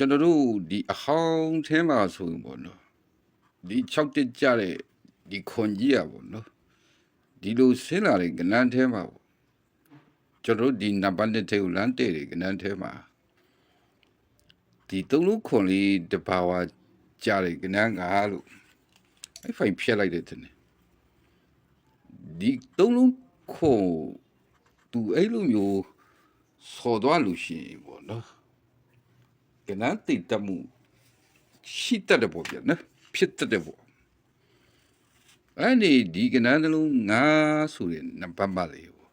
ကျွန်တော်တို့ဒီအဟောင်းထဲမှာဆိုရင်ပေါ့နော်ဒီ6တက်ကြတဲ့ဒီခွန်ကြီးอ่ะပေါ့နော်ဒီလိုဆင်းလာတဲ့ကဏ္ဍထဲမှာပေါ့ကျွန်တော်တို့ဒီနံပါတ်1ထဲကိုလမ်းတဲ့တဲ့ကဏ္ဍထဲမှာဒီသုံးလုံးခွန်လေးတဘာဝကြတဲ့ကဏ္ဍကလို့အဲ့ဖိုင်ဖြတ်လိုက်တဲ့တဲ့ဒီသုံးလုံးခွန်သူအဲ့လိုမျိုးဆော်သွားလို့ရှိရင်ပေါ့နော် ကနတိတ်တမှုရှိတတ်တဲ့ပေါ့ဗျာနော်ဖြစ်တတ်တဲ့ပေါ့အဲ့ဒီဒီကနနှလုံးငါဆိုတဲ့နံပါတ်ပါလေပေါ့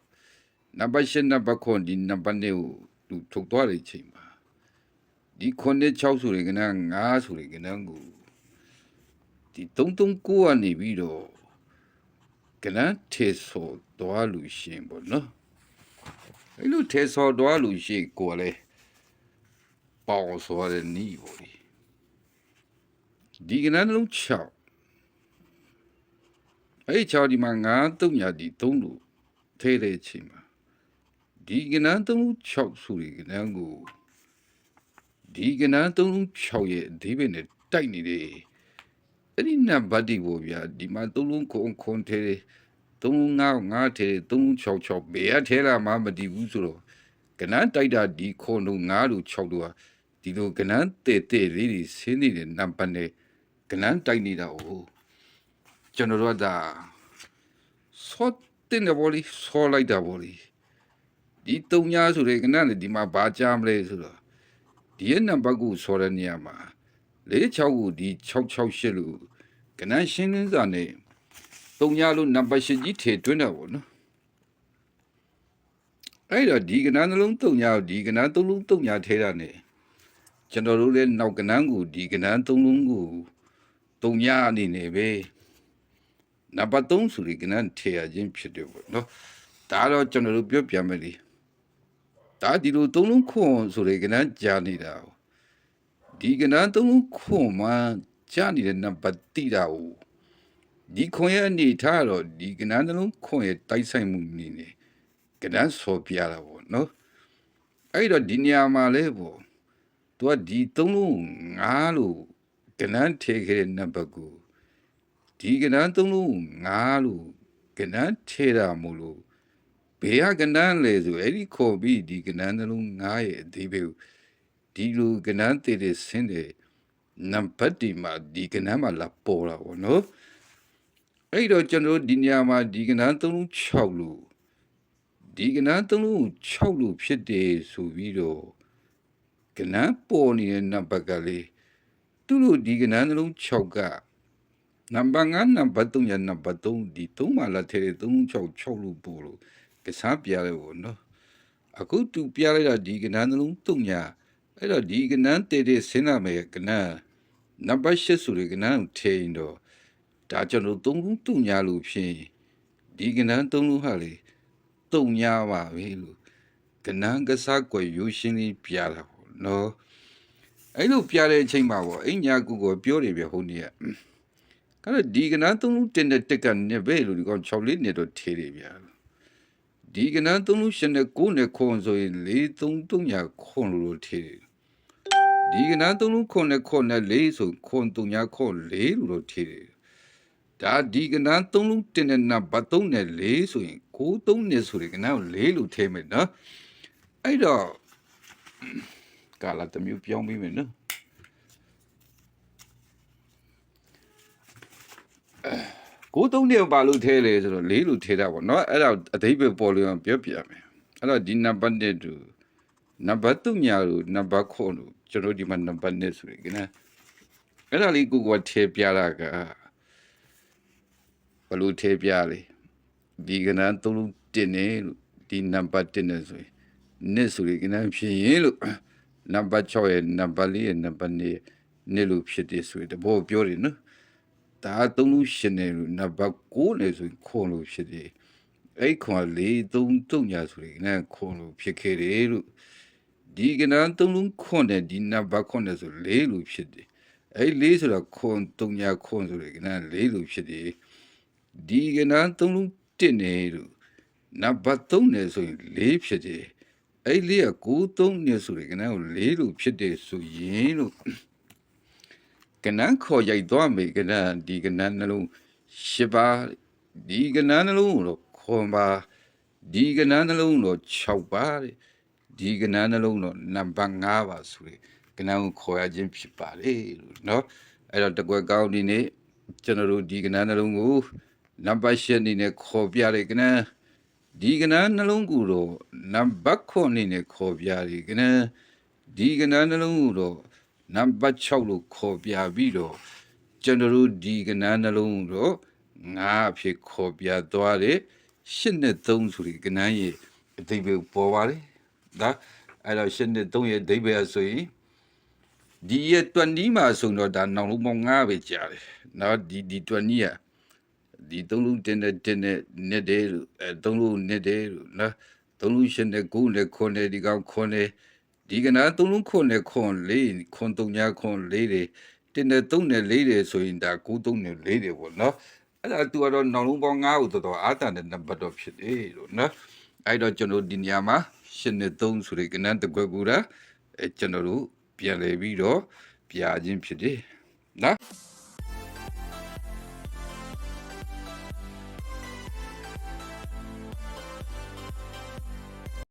နံပါတ်ရှင်းနံပါတ်ခွန်ဒီနံပါတ်နဲ့ကိုသူထုတ်သွားတဲ့အချိန်မှာဒီခွန်နဲ့6ဆိုတဲ့ကနငါဆိုတဲ့ကနကိုဒီ339ကနေပြီးတော့ကနထေဆိုသွားလို့ရှင်းပေါ့နော်အဲ့လိုထေဆိုသွားလို့ရှင်းကိုလည်း ပေါင်ဆိုရတဲ့နီးပေါ့လေဒီကနန်းလုံး6အဲ့6ဒီမှာငါတုံညာဒီ3လို့ထဲတဲ့အချိန်မှာဒီကနန်း3လုံး6ဆိုဒီကနန်းကိုဒီကနန်း3လုံး6ရဲ့အသေးပဲနဲ့တိုက်နေတယ်အဲ့ဒီနံပါတ်ဒီပေါ့ဗျာဒီမှာ3လုံးခွန်ခွန်ထဲ3လုံး9 9ထဲ3လုံး6 6ဘယ်အထဲလာမှမတည်ဘူးဆိုတော့ကနန်းတိုက်တာဒီခွန်တို့9တို့6တို့ဟာ ဒီလိုကနန်းတဲ့တဲ့လေးတွေဆင်းနေတဲ့နံပါတ်နဲ့ကနန်းတိုက်နေတာကိုကျွန်တော်တို့ကဒါဆော့တင်တယ်ဘောလီဆော့လိုက်တာဘောလီဒီတုံညာဆိုတဲ့ကနန်းနဲ့ဒီမှာဘာကြားမလဲဆိုတော့ဒီရဲ့နံပါတ်ကိုဆော်တဲ့နေရာမှာ46ကိုဒီ668လို့ကနန်းရှင်းလင်းစာနဲ့တုံညာလို့နံပါတ်8ကြီးထည့်တွင်းတာပေါ့နော်အဲ့တော့ဒီကနန်းနှလုံးတုံညာကိုဒီကနန်းသုံးလုံးတုံညာထဲတာနဲ့ ကျွန်တော်တို့လည်းနောက်ကနန်းကိုဒီကနန်းသုံးလုံးကိုတုံညအနေနဲ့ပဲနံပါတ်3ဆိုဒီကနန်းထေရခြင်းဖြစ်တယ်ပေါ့နော်ဒါတော့ကျွန်တော်တို့ပြောပြမယ်လေဒါဒီလိုသုံးလုံးခွန်ဆိုတဲ့ကနန်းကြာနေတာ哦ဒီကနန်းသုံးလုံးခွန်မှာကြာနေတဲ့နံပါတ်တိတာ哦ဒီခွန်ရဲ့အနေထားတော့ဒီကနန်းသုံးလုံးခွန်ရဲ့တိုက်ဆိုင်မှုနေနေကနန်းဆော်ပြတာပေါ့နော်အဲ့တော့ဒီနေရာမှာလဲပေါ့ तू ကဒီသုံးလုံးငါးလို့ကနန်းထေခဲ့တဲ့နံပါတ်ကိုဒီကနန်းသုံးလုံးငါးလို့ကနန်းထေတာမို့လို့ဘေးကကနန်းလေဆိုအဲ့ဒီခေါ်ပြီးဒီကနန်းသုံးလုံးငါးရဲ့အသေးပဲဒီလိုကနန်းတည်တဲ့ဆင်းတဲ့နံပါတ်ဒီမှာဒီကနန်းမှာလာပေါ်တာပေါ့နော်အဲ့တော့ကျွန်တော်ဒီနေရာမှာဒီကနန်းသုံးလုံး6လို့ဒီကနန်းသုံးလုံး6လို့ဖြစ်တယ်ဆိုပြီးတော့ ကနန်းပေါ်နေတဲ့နံပါတ်ကလေးသူ့လိုဒီကနန်းနှလုံး6ကနံပါတ်9နံပါတ်3ရနံပါတ်3ဒီ3မှာလာထဲ3 6 6လို့ပို့လို့ကစားပြရတယ်ပေါ့နော်အခုသူပြလိုက်တာဒီကနန်းနှလုံး3ညာအဲ့တော့ဒီကနန်းတဲတဲ့ဆင်းလာမယ်ကနန်းနံပါတ်8ဆိုတဲ့ကနန်းကိုထည့်ရင်တော့ဒါကျွန်တော်3ခု3ညာလို့ဖြစ်ရင်ဒီကနန်း3လုံးဟာလေ3ညာပါပဲလို့ကနန်းကစားကွယ်ရိုးရှင်းလေးပြတာပေါ့ နော်အဲ့လိုပြတဲ့အချိန်မှာပေါ့အိညာကူကိုပြောတယ်ပြဟိုနေ့ကအဲ့တော့ဒီကနန်းသုံးလုံးတင်တဲ့တက်ကနေပဲလို့ဒီကောင်6လေးနဲ့တော့ထေးတယ်ဗျာဒီကနန်းသုံးလုံးရှင်နဲ့9နဲ့ခွန်ဆိုရင်4 3 3ညာခွန်လို့ထေးတယ်ဒီကနန်းသုံးလုံးခွန်နဲ့ခွန်နဲ့4ဆိုခွန်3ညာခွန်4လို့ထေးတယ်ဒါဒီကနန်းသုံးလုံးတင်တဲ့နံပါတ်3နဲ့4ဆိုရင်9 3နဲ့ဆိုရင်ကနန်းကို4လို့ထဲမယ်နော်အဲ့တော့ ကာလာတစ်မျိုးပြောင်းပြီးမယ်နော်ကိုသုံးနေပါလို့ထဲလေဆိုတော့လေးလို့ထဲတာပေါ့နော်အဲ့ဒါအသေးပဲပေါ်လို့ပြောပြမယ်အဲ့တော့ဒီနံပါတ်1တူနံပါတ်3ညာလို့နံပါတ်9လို့ကျွန်တော်ဒီမှာနံပါတ်1ဆိုရင်ကနအဲ့ဒါလေးကိုကထဲပြတာကဘလို့ထဲပြလေဒီကနန်းသုံးလို့တင်နေလို့ဒီနံပါတ်1နဲ့ဆိုရင်နှစ်ဆိုရင်ကနန်းဖြစ်ရင်လို့ နံပါတ်6ရဲ့နံပါတ်4ရဲ့နံပါတ်2ရဲ့နေ့လို့ဖြစ်တယ်ဆိုရင်တဘောပြောတယ်နော်ဒါသုံးလို့ရှင်တယ်လို့နံပါတ်9နဲ့ဆိုရင်ခွန်လို့ဖြစ်တယ်အဲ့ခွန်4 3 3ညာဆိုရင်လည်းခွန်လို့ဖြစ်ခဲ့တယ်လို့ဒီကနန်းသုံးလုံးခွန်တဲ့ဒီနံပါတ်ခွန်တဲ့ဆို4လို့ဖြစ်တယ်အဲ့4ဆိုတာခွန်3ညာခွန်ဆိုရင်ကနန်း4လို့ဖြစ်တယ်ဒီကနန်းသုံးလုံး1နေလို့နံပါတ်3နဲ့ဆိုရင်4ဖြစ်တယ် အဲ့လေးက93နှစ်ဆိုရင်ကနန်းကို၄လို့ဖြစ်တယ်ဆိုရင်လို့ကနန်းခေါ်ရိုက်သွားမေကနန်းဒီကနန်းနှလုံးရှစ်ပါဒီကနန်းနှလုံးကိုတော့ခွန်ပါဒီကနန်းနှလုံးတော့6ပါတဲ့ဒီကနန်းနှလုံးတော့နံပါတ်5ပါဆိုရင်ကနန်းကိုခေါ်ရခြင်းဖြစ်ပါလေလို့เนาะအဲ့တော့တကွက်ကောင်းဒီနေ့ကျွန်တော်တို့ဒီကနန်းနှလုံးကိုနံပါတ်8အနေနဲ့ခေါ်ပြတဲ့ကနန်း ဒီကနန်းနှလုံးကူတော့နံပါတ်9အနေနဲ့ခေါ်ပြရီကနန်းဒီကနန်းနှလုံးကူတော့နံပါတ်6လို့ခေါ်ပြပြီးတော့ကျွန်တော်တို့ဒီကနန်းနှလုံးကူတော့ငါအဖြစ်ခေါ်ပြသွားတယ်ရှစ်နဲ့3ဆိုဒီကနန်းရဲ့အတိတ်ပဲပေါ်ပါလေဒါအဲ့တော့ရှစ်နဲ့3ရဲ့အတိတ်ပဲဆိုရင်ဒီရဲ့20မှာဆိုတော့ဒါနောက်လုံးပေါင်း9ပဲကြာတယ်နော်ဒီဒီ20อ่ะ ဒီသုံးလုံးတင်တဲ့တင်တဲ့နှစ်တဲ့လို့အဲသုံးလုံးနှစ်တဲ့လို့နော်သုံးလုံးရှင်တဲ့ကိုနဲ့ခွန်တဲ့ဒီကောင်ခွန်တဲ့ဒီကနာသုံးလုံးခွန်နဲ့ခွန်လေးခွန်သုံးညာခွန်လေးတွေတင်တဲ့သုံးနဲ့လေးတွေဆိုရင်ဒါကိုသုံးနဲ့လေးတွေပေါ့နော်အဲ့ဒါသူကတော့နောင်လုံးပေါင်း9ကိုတော်တော်အားတန်တဲ့နံပါတ်တော့ဖြစ်တယ်လို့နော်အဲ့တော့ကျွန်တော်ဒီနေရာမှာရှင်နဲ့3ဆိုတဲ့ကနန်းတစ်ခွက်ကူတာအဲကျွန်တော်တို့ပြန်လဲပြီးတော့ပြာခြင်းဖြစ်တယ်နော်